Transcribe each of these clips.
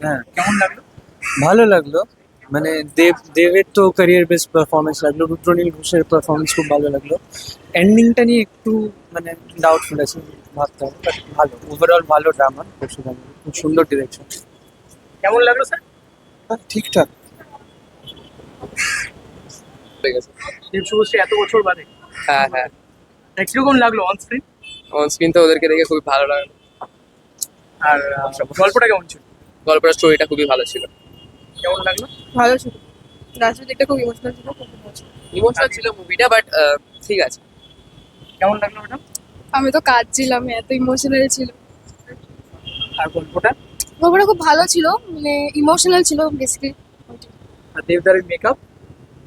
হ্যাঁ কেমন লাগল? ভালো লাগল। মানে দেব দেবের তো ক্যারিয়ার বেস্ট পারফরমেন্স লাগল রুদ্রনীল ঘোষের পারফরমেন্স খুব ভালো লাগল। এন্ডিংটা নিয়ে একটু মানে ডাউটফুল আছে ভাবতে হবে বাট ভালো। ওভারঅল ভালো ড্রামা খুব সুন্দর খুব সুন্দর ডিরেকশন কেমন লাগল স্যার ঠিকঠাক। দেব শুভশ্রী এত বছর বাদে। হ্যাঁ হ্যাঁ। কীরকম লাগল অন স্ক্রিন অন স্ক্রিন তো ওদেরকে দেখে খুবই ভালো লাগল। আর গল্পটা কেমন ছিল? গল্পের স্টোরিটা খুবই ভালো ছিল। কেমন লাগল? ভালো ছিল। লাস্টের দিকটা খুব ইমোশনাল ছিল খুব ইমোশনাল ইমোশনাল ছিল মুভিটা বাট ঠিক আছে। কেমন লাগল ম্যাডাম আমি তো কাঁদছিলাম এত ইমোশনাল ছিল। আর গল্পটা? গল্পটা খুব ভালো ছিল মানে ইমোশনাল ছিল বেসিক্যালি আর দেবদারের মেকআপ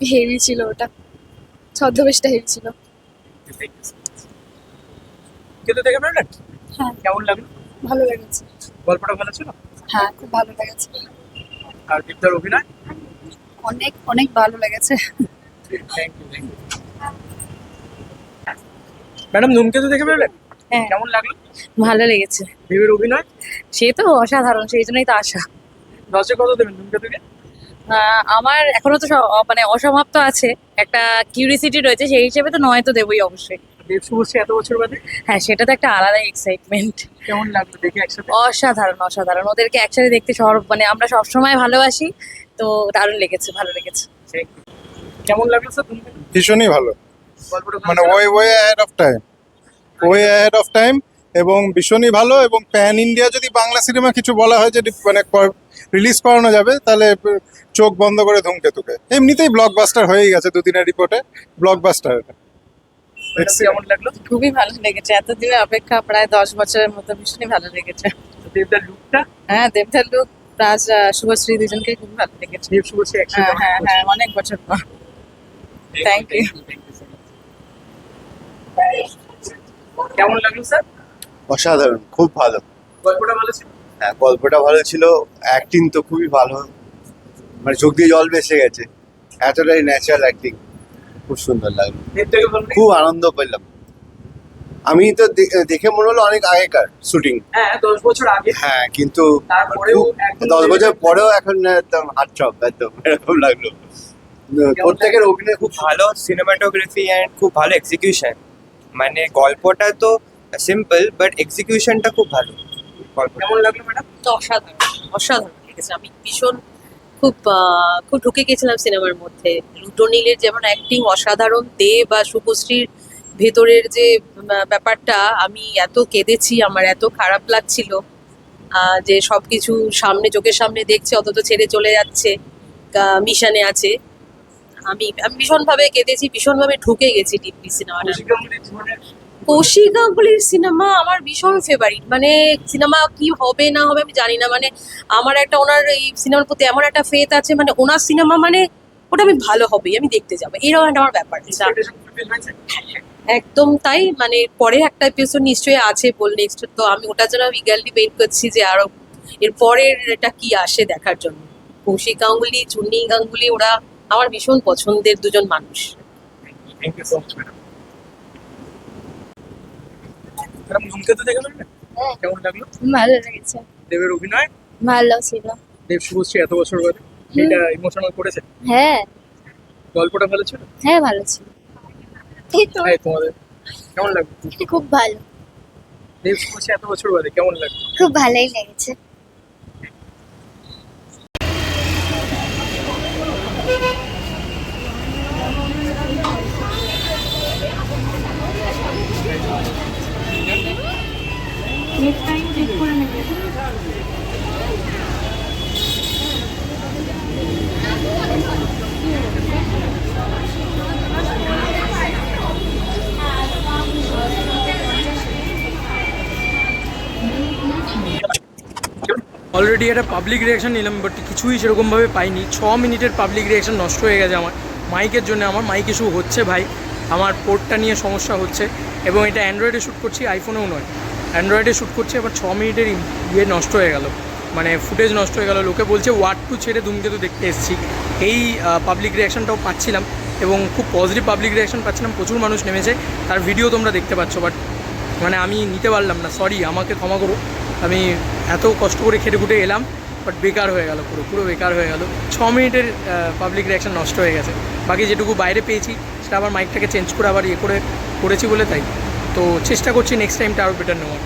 হেভি ছিল ওটা। ছদ্মবেশটা হেভি ছিল। কিন্তু দেখে ম্যাডাম হ্যাঁ। কেমন লাগল? ভালো লেগেছে। গল্পটা ভালো ছিল? হ্যাঁ খুব ভালো লেগেছে। আর দেবদার অভিনয়? অনেক অনেক ভালো লেগেছে। Thank you thank you madam ধূমকেতু দেখে বেরোলেন হ্যাঁ। কেমন লাগল? ভালো লেগেছে। দেবের অভিনয়? সে তো অসাধারণ সেই জন্যই তো আশা। দশে কত দেবেন ধূমকেতুকে আমার এখনও তো মানে অসমাপ্ত আছে। একটা কিউরিসিটি রয়েছে সেই হিসেবে তো নয় তো দেবই অবশ্যই। দেব শুভশ্রী এত বছর বাদে? হ্যাঁ সেটা তো একটা আলাদাই এক্সাইটমেন্ট কেমন লাগল দেখে একসাথে? অসাধারণ অসাধারণ। ওদেরকে একসাথে দেখতে সব মানে আমরা সবসময় ভালোবাসি তো দারুণ লেগেছে ভালো লেগেছে। কেমন লাগল স্যার ভীষণই ভালো। মানে way way ahead of time way ahead of time এবং ভীষণই ভালো এবং প্যান ইন্ডিয়া যদি বাংলা সিনেমা কিছু বলা হয় যে মানে রিলিজ করানো যাবে তাহলে চোখ বন্ধ করে ধূমকেতুকে। এমনিতেই ব্লকবাস্টার হয়েই গেছে দুদিনের রিপোর্টে ব্লকবাস্টার কেমন লাগল? খুবই ভালো লেগেছে। এতদিনের অপেক্ষা প্রায় দশ বছরের মতো ভীষণই ভালো লেগেছে। দেবদার লুকটা হ্যাঁ দেবদার লোক রাজ শুভশ্রী দুজনকে খুব ভালো লেগেছে। দেব শুভশ্রী হ্যাঁ হ্যাঁ হ্যাঁ অনেক বছর পর। থ্যাংক ইউ কেমন লাগল স্যার? অসাধারণ খুব ভালো। গল্পটা ভালো ছিল? হ্যাঁ গল্পটা ভালো ছিল। অ্যাক্টিং তো খুবই ভালো। মানে চোখ দিয়ে জল ভেসে গেছে। এতটাই ন্যাচারাল অ্যাক্টিং খুব সুন্দর লাগল খুব আনন্দ পেলাম। আমি তো দেখে মনে হলো অনেক আগেকার শুটিং। হ্যাঁ দশ বছর আগে। হ্যাঁ কিন্তু দশ বছর পরেও এখন একদম হাত চপ একদম এরকম লাগল। প্রত্যেকের অভিনয় খুব ভালো সিনেমাটোগ্রাফি অ্যান্ড খুব ভালো এক্সিকিউশন মানে গল্পটা তো সিম্পল বাট এক্সিকিউশনটা খুব ভালো। কেমন লাগল ম্যাডাম তো অসাধারণ অসাধারণ। লেগেছে আমি ভীষণ খুব খুব ঢুকে গেছিলাম সিনেমার মধ্যে। রুদ্রনীলের যেমন অ্যাক্টিং অসাধারণ, দেব বা শুভশ্রীর ভেতরের যে ব্যাপারটা, আমি এত কেঁদেছি, আমার এত খারাপ লাগছিল যে সব কিছু সামনে, চোখের সামনে দেখছে অথচ ছেড়ে চলে যাচ্ছে মিশনে আছে। আমি আমি ভীষণভাবে কেঁদেছি, ভীষণভাবে ঢুকে গেছি ডিপলি সিনেমাটা। কৌশিক গাঙ্গুলির সিনেমা আমার ভীষণ ফেভারিট মানে সিনেমা কি হবে না হবে আমি জানি না। মানে আমার একটা ওনার এই সিনেমার প্রতি এমন একটা ফেথ আছে মানে ওনার সিনেমা মানে ওটা আমি ভালো হবেই আমি দেখতে যাব। এরকম একটা আমার ব্যাপার? একদম তাই মানে পরে একটা এপিসোড নিশ্চয়ই আছে বল নেক্সট তো আমি ওটার জন্য ইগারলি ওয়েট করছি যে আরও এর পরের এটা কি আসে দেখার জন্য। কৌশিক গাঙ্গুলি চুন্নি গাঙ্গুলি ওরা আমার ভীষণ পছন্দের দুজন মানুষ। Thank you so much, ধূমকেতু দেখে? হ্যাঁ। কেমন লাগল? ভালো লেগেছে। দেবের অভিনয়? ভালো ছিল। দেব শুভশ্রী এত বছর বাদে এটা ইমোশনাল করেছে? হ্যাঁ। গল্পটা ভালো ছিল? হ্যাঁ ভালো ছিল। এই তো। তোমাদের। কেমন লাগল? খুব ভালো। দেব শুভশ্রী এত বছর বাদে কেমন লাগল? খুব ভালোই লেগেছে। অলরেডি একটা পাবলিক রিয়াকশন নিলাম বাট কিছুই সেরকমভাবে পাইনি। ছ মিনিটের পাবলিক রিয়াকশন নষ্ট হয়ে গেছে আমার। মাইকের জন্য আমার মাইক ইস্যু হচ্ছে ভাই। আমার পোর্টটা নিয়ে সমস্যা হচ্ছে। এবং এটা অ্যান্ড্রয়েডে শ্যুট করছি আইফোনেও নয়। অ্যান্ড্রয়েডে শ্যুট করছি এবার ছ মিনিটের ইয়ে নষ্ট হয়ে গেল। মানে ফুটেজ নষ্ট হয়ে গেল। লোকে বলছে ওয়ার্ড টু ছেড়ে ধূমকেতু দেখতে এসেছি। এই পাবলিক রিয়াকশনটাও পাচ্ছিলাম। এবং খুব পজিটিভ পাবলিক রিয়াকশন পাচ্ছিলাম। প্রচুর মানুষ নেমেছে। তার ভিডিও তোমরা দেখতে পাচ্ছ বাট মানে আমি নিতে পারলাম না সরি আমাকে ক্ষমা করো। আমি এত কষ্ট করে খেটে খুটে এলাম বাট বেকার হয়ে গেল পুরো পুরো বেকার হয়ে গেল। ছ মিনিটের পাবলিক রিয়াকশান নষ্ট হয়ে গেছে। বাকি যেটুকু বাইরে পেয়েছি, সেটা আবার মাইকটাকে চেঞ্জ করে আবার ইয়ে করে করেছি বলে তাই। তো চেষ্টা করছি নেক্সট টাইমটা আরও বেটার নেওয়ার।